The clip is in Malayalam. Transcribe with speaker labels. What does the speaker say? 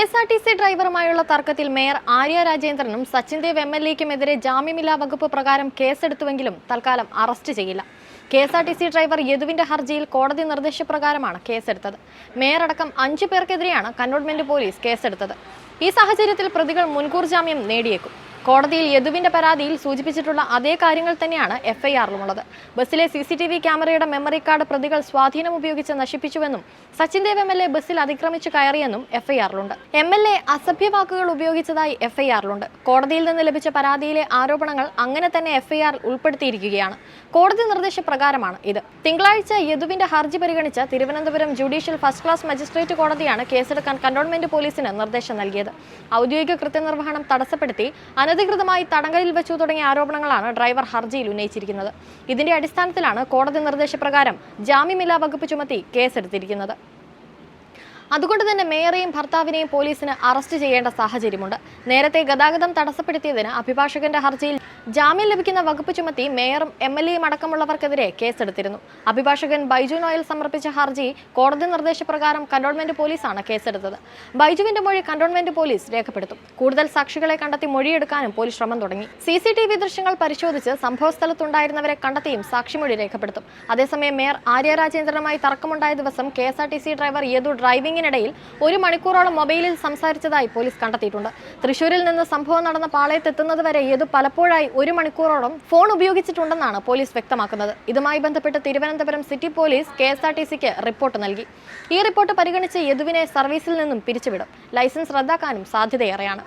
Speaker 1: എസ് ആർ ടി സി ഡ്രൈവറുമായുള്ള തർക്കത്തിൽ മേയർ ആര്യ രാജേന്ദ്രനും സച്ചിൻ ദേവ് എം എൽ എക്കുമെതിരെ ജാമ്യമില്ലാ വകുപ്പ് പ്രകാരം കേസെടുത്തുവെങ്കിലും തൽക്കാലം അറസ്റ്റ് ചെയ്യില്ല. K S R T C driver യദുവിന്റെ ഹർജിയിൽ കോടതി നിർദ്ദേശപ്രകാരമാണ് കേസെടുത്തത്. മേയർ അടക്കം അഞ്ചു പേർക്കെതിരെയാണ് കന്റോൺമെന്റ് പോലീസ് കേസെടുത്തത്. ഈ സാഹചര്യത്തിൽ പ്രതികൾ മുൻകൂർ ജാമ്യം നേടിയേക്കും. കോടതിയിൽ യദുവിന്റെ പരാതിയിൽ സൂചിപ്പിച്ചിട്ടുള്ള അതേ കാര്യങ്ങൾ തന്നെയാണ് എഫ്ഐആറിലുമുള്ളത്. ബസ്സിലെ സി സി ടി വി ക്യാമറയുടെ മെമ്മറി കാർഡ് പ്രതികൾ സ്വാധീനം ഉപയോഗിച്ച് നശിപ്പിച്ചുവെന്നും Sachin Dev M L A ബസ്സിൽ അതിക്രമിച്ച് കയറിയെന്നും എഫ്ഐആറിലുണ്ട്. എം എൽ എ അസഭ്യ വാക്കുകൾ ഉപയോഗിച്ചതായി എഫ്ഐആറിലുണ്ട്. കോടതിയിൽ നിന്ന് ലഭിച്ച പരാതിയിലെ ആരോപണങ്ങൾ അങ്ങനെ തന്നെ എഫ്ഐആറിൽ ഉൾപ്പെടുത്തിയിരിക്കുകയാണ്. കോടതി നിർദ്ദേശപ്രകാരമാണ് ഇത്. തിങ്കളാഴ്ച യദുവിന്റെ ഹർജി പരിഗണിച്ച Thiruvananthapuram judicial first class magistrate കോടതിയാണ് കേസെടുക്കാൻ കന്റോൺമെന്റ് പോലീസിന് നിർദ്ദേശം നൽകിയത്. ഔദ്യോഗിക കൃത്യനിർവഹണം തടസ്സപ്പെടുത്തി അനധികൃതമായി തടങ്കലിൽ വെച്ചു തുടങ്ങിയ ആരോപണങ്ങളാണ് ഡ്രൈവർ ഹർജിയിൽ ഉന്നയിച്ചിരിക്കുന്നത്. ഇതിന്റെ അടിസ്ഥാനത്തിലാണ് കോടതി നിർദ്ദേശപ്രകാരം ജാമ്യമില്ലാ വകുപ്പ് ചുമത്തി കേസെടുത്തിരിക്കുന്നത്. അതുകൊണ്ട് തന്നെ മേയറെയും ഭർത്താവിനെയും പോലീസിന് അറസ്റ്റ് ചെയ്യേണ്ട സാഹചര്യമുണ്ട്. നേരത്തെ ഗതാഗതം തടസ്സപ്പെടുത്തിയതിന് അഭിഭാഷകന്റെ ഹർജിയിൽ ജാമ്യം ലഭിക്കുന്ന വകുപ്പ് ചുമത്തി മേയറും എം എൽ എയും അടക്കമുള്ളവർക്കെതിരെ കേസെടുത്തിരുന്നു. അഭിഭാഷകൻ ബൈജു നോയൽ സമർപ്പിച്ച ഹർജി കോടതി നിർദ്ദേശപ്രകാരം കന്റോൺമെന്റ് പോലീസാണ് കേസെടുത്തത്. ബൈജുവിന്റെ മൊഴി കന്റോൺമെന്റ് പോലീസ് രേഖപ്പെടുത്തും. കൂടുതൽ സാക്ഷികളെ കണ്ടെത്തി മൊഴിയെടുക്കാനും പോലീസ് ശ്രമം തുടങ്ങി. സി സി ടി വി ദൃശ്യങ്ങൾ പരിശോധിച്ച് സംഭവസ്ഥലത്തുണ്ടായിരുന്നവരെ കണ്ടെത്തിയും സാക്ഷിമൊഴി രേഖപ്പെടുത്തും. അതേസമയം മേയർ ആര്യ രാജേന്ദ്രനുമായി തർക്കമുണ്ടായ ദിവസം K S R T C driver Yadu ഡ്രൈവിംഗിനിടയിൽ ഒരു മണിക്കൂറോളം മൊബൈലിൽ സംസാരിച്ചതായി പോലീസ് കണ്ടെത്തിയിട്ടുണ്ട്. തൃശൂരിൽ നിന്ന് സംഭവം നടന്ന പാളയത്തെത്തുന്നതുവരെ യദു പലപ്പോഴായി ഒരു മണിക്കൂറോളം ഫോൺ ഉപയോഗിച്ചിട്ടുണ്ടെന്നാണ് പോലീസ് വ്യക്തമാക്കുന്നത്. ഇതുമായി ബന്ധപ്പെട്ട് തിരുവനന്തപുരം സിറ്റി പോലീസ് കെ റിപ്പോർട്ട് നൽകി. ഈ റിപ്പോർട്ട് പരിഗണിച്ച് യദുവിനെ സർവീസിൽ നിന്നും പിരിച്ചുവിടും. ലൈസൻസ് റദ്ദാക്കാനും സാധ്യതയേറെയാണ്.